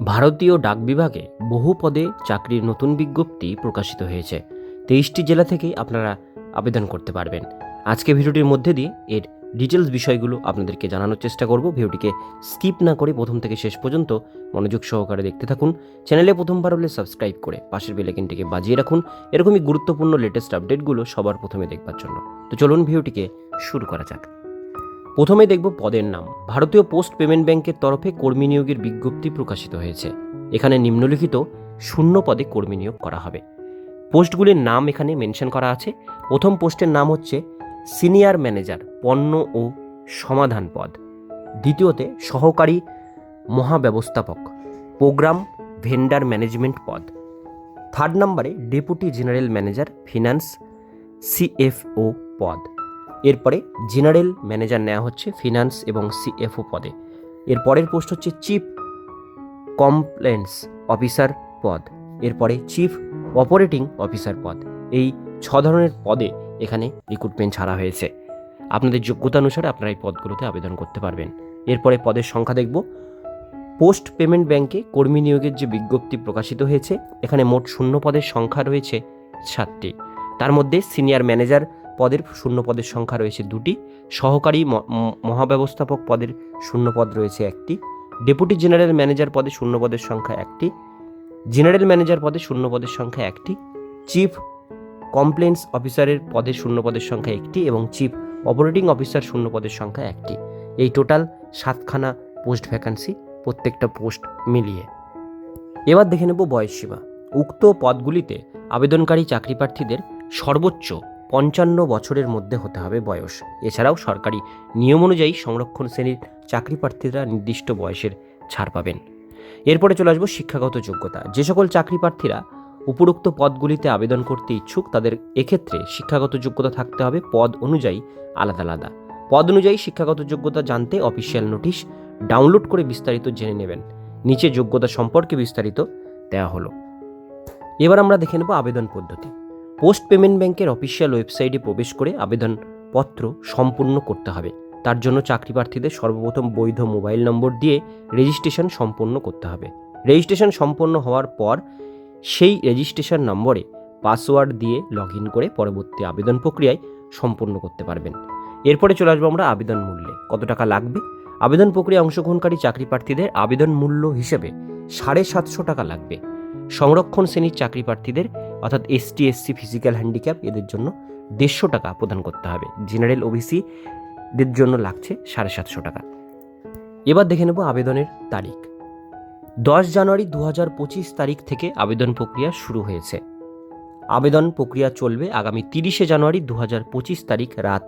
ভারতীয় ডাক বিভাগে বহু পদে চাকরির নতুন বিজ্ঞপ্তি প্রকাশিত হয়েছে। তেইশটি জেলা থেকে আপনারা আবেদন করতে পারবেন। আজকে ভিডিওটির মধ্যে দিয়ে এর ডিটেলস বিষয়গুলো আপনাদেরকে জানানোর চেষ্টা করব। ভিডিওটিকে স্কিপ না করে প্রথম থেকে শেষ পর্যন্ত মনোযোগ সহকারে দেখতে থাকুন। চ্যানেলে প্রথমবার হলে সাবস্ক্রাইব করে পাশের বেলাইকিনটিকে বাজিয়ে রাখুন। এরকমই গুরুত্বপূর্ণ লেটেস্ট আপডেটগুলো সবার প্রথমে দেখবার জন্য। তো চলুন ভিডিওটিকে শুরু করা যাক। প্রথমে দেখব পদের নাম। ভারতীয় পোস্ট পেমেন্ট ব্যাংকের তরফে কর্মী নিয়োগের বিজ্ঞপ্তি প্রকাশিত হয়েছে। এখানে নিম্নলিখিত শূন্য পদে কর্মী নিয়োগ করা হবে। পোস্টগুলির নাম এখানে মেনশন করা আছে। প্রথম পোস্টের নাম হচ্ছে সিনিয়র ম্যানেজার, পণ্য ও সমাধান পদ। দ্বিতীয়তে, সহকারী মহাব্যবস্থাপক, প্রোগ্রাম ভেন্ডার ম্যানেজমেন্ট পদ। থার্ড নম্বরে, deputy general manager, finance, CFO পদ। এরপরে জেনারেল ম্যানেজার নেওয়া হচ্ছে ফিনান্স এবং সিএফও পদে। এর পরের পোস্ট হচ্ছে চিফ কমপ্লেন্স অফিসার পদ। এরপরে চিফ অপারেটিং অফিসার পদ। এই ছ ধরনের পদে এখানে রিক্রুটমেন্ট ছাড়া হয়েছে। আপনাদের যোগ্যতা অনুসারে আপনারা এই পদগুলোতে আবেদন করতে পারবেন। এরপরে পদের সংখ্যা দেখব। পোস্ট পেমেন্ট ব্যাংকে কর্মী নিয়োগের যে বিজ্ঞপ্তি প্রকাশিত হয়েছে, এখানে মোট শূন্য পদের সংখ্যা রয়েছে সাতটি। তার মধ্যে সিনিয়র ম্যানেজার পদের শূন্য পদের সংখ্যা রয়েছে দুটি। সহকারী মহাব্যবস্থাপক পদের শূন্য পদ রয়েছে একটি। ডেপুটি জেনারেল ম্যানেজার পদে শূন্য পদের সংখ্যা একটি। জেনারেল ম্যানেজার পদে শূন্য পদের সংখ্যা একটি। চিফ কমপ্লেন্স অফিসারের পদে শূন্য পদের সংখ্যা একটি এবং চিফ অপারেটিং অফিসার শূন্য পদের সংখ্যা একটি। এই টোটাল সাতখানা পোস্ট ভ্যাকান্সি, প্রত্যেকটা পোস্ট মিলিয়ে। এবার দেখে নেব বয়সসীমা উক্ত পদগুলিতে আবেদনকারী চাকরি প্রার্থীদের সর্বোচ্চ পঞ্চান্ন বছরের মধ্যে হতে হবে বয়স। এছাড়াও সরকারি নিয়ম অনুযায়ী সংরক্ষণ শ্রেণির চাকরি প্রার্থীরা নির্দিষ্ট বয়সের ছাড় পাবেন। এরপরে চলে আসব শিক্ষাগত যোগ্যতা। যে সকল চাকরি প্রার্থীরা উপরোক্ত পদগুলিতে আবেদন করতে ইচ্ছুক, তাদের এক্ষেত্রে শিক্ষাগত যোগ্যতা থাকতে হবে। পদ অনুযায়ী আলাদা আলাদা। পদ অনুযায়ী শিক্ষাগত যোগ্যতা জানতে অফিসিয়াল নোটিশ ডাউনলোড করে বিস্তারিত জেনে নেবেন। নিচে যোগ্যতা সম্পর্কে বিস্তারিত দেওয়া হলো। এবার আমরা দেখে নেব আবেদন পদ্ধতি। পোস্ট পেমেন্ট ব্যাংকের অফিসিয়াল ওয়েবসাইটে প্রবেশ করে আবেদনপত্র সম্পূর্ণ করতে হবে। তার জন্য চাকরি প্রার্থীদের সর্বপ্রথম বৈধ মোবাইল নম্বর দিয়ে রেজিস্ট্রেশন সম্পন্ন করতে হবে। রেজিস্ট্রেশন সম্পন্ন হওয়ার পর সেই রেজিস্ট্রেশন নম্বরে পাসওয়ার্ড দিয়ে লগ ইন করে পরবর্তী আবেদন প্রক্রিয়ায় সম্পন্ন করতে পারবেন। এরপরে চলে আসব আমরা আবেদন মূল্যে। কত টাকা লাগবে? আবেদন প্রক্রিয়া অংশগ্রহণকারী চাকরি প্রার্থীদের আবেদন মূল্য হিসেবে সাড়ে সাতশো টাকা লাগবে। সংরক্ষণ শ্রেণির চাকরি প্রার্থীদের, অর্থাৎ এসটি, এসসি ফিজিক্যাল হ্যান্ডিক্যাপ এদের জন্য দেড়শো টাকা প্রদান করতে হবে। জেনারেল ওবিসি দের জন্য লাগছে সাড়ে সাতশো টাকা। এবার দেখে নেব আবেদনের তারিখ। দশ জানুয়ারি দু হাজার পঁচিশ তারিখ থেকে আবেদন প্রক্রিয়া শুরু হয়েছে। আবেদন প্রক্রিয়া চলবে আগামী তিরিশে জানুয়ারি দু হাজার পঁচিশ তারিখ রাত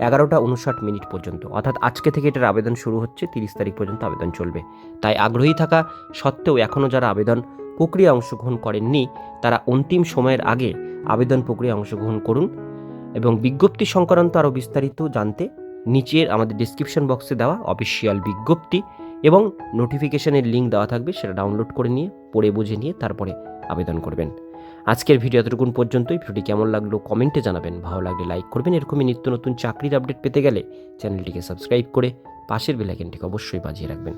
এগারোটা উনষাট মিনিট পর্যন্ত। অর্থাৎ আজকে থেকে এটার আবেদন শুরু হচ্ছে, তিরিশ তারিখ পর্যন্ত আবেদন চলবে। তাই আগ্রহী থাকা সত্ত্বেও এখনও যারা আবেদন প্রক্রিয়া অংশগ্রহণ করেননি, তারা অন্তিম সময়ের আগে আবেদন প্রক্রিয়া অংশগ্রহণ করুন এবং বিজ্ঞপ্তি সংক্রান্ত আরও বিস্তারিত জানতে নিচের আমাদের ডিসক্রিপশন বক্সে দেওয়া অফিসিয়াল বিজ্ঞপ্তি এবং নোটিফিকেশনের লিঙ্ক দেওয়া থাকবে, সেটা ডাউনলোড করে নিয়ে, পড়ে বুঝে নিয়ে তারপরে আবেদন করবেন। আজকের ভিডিও এতটুকুন পর্যন্তই। ভিডিওটি কেমন লাগল কমেন্টে জানাবেন। ভালো লাগলে লাইক করবেন। এরকমই নিত্য নতুন চাকরির আপডেট পেতে গেলে চ্যানেলটিকে সাবস্ক্রাইব করে পাশের বেলাইকেনটিকে অবশ্যই বাজিয়ে রাখবেন।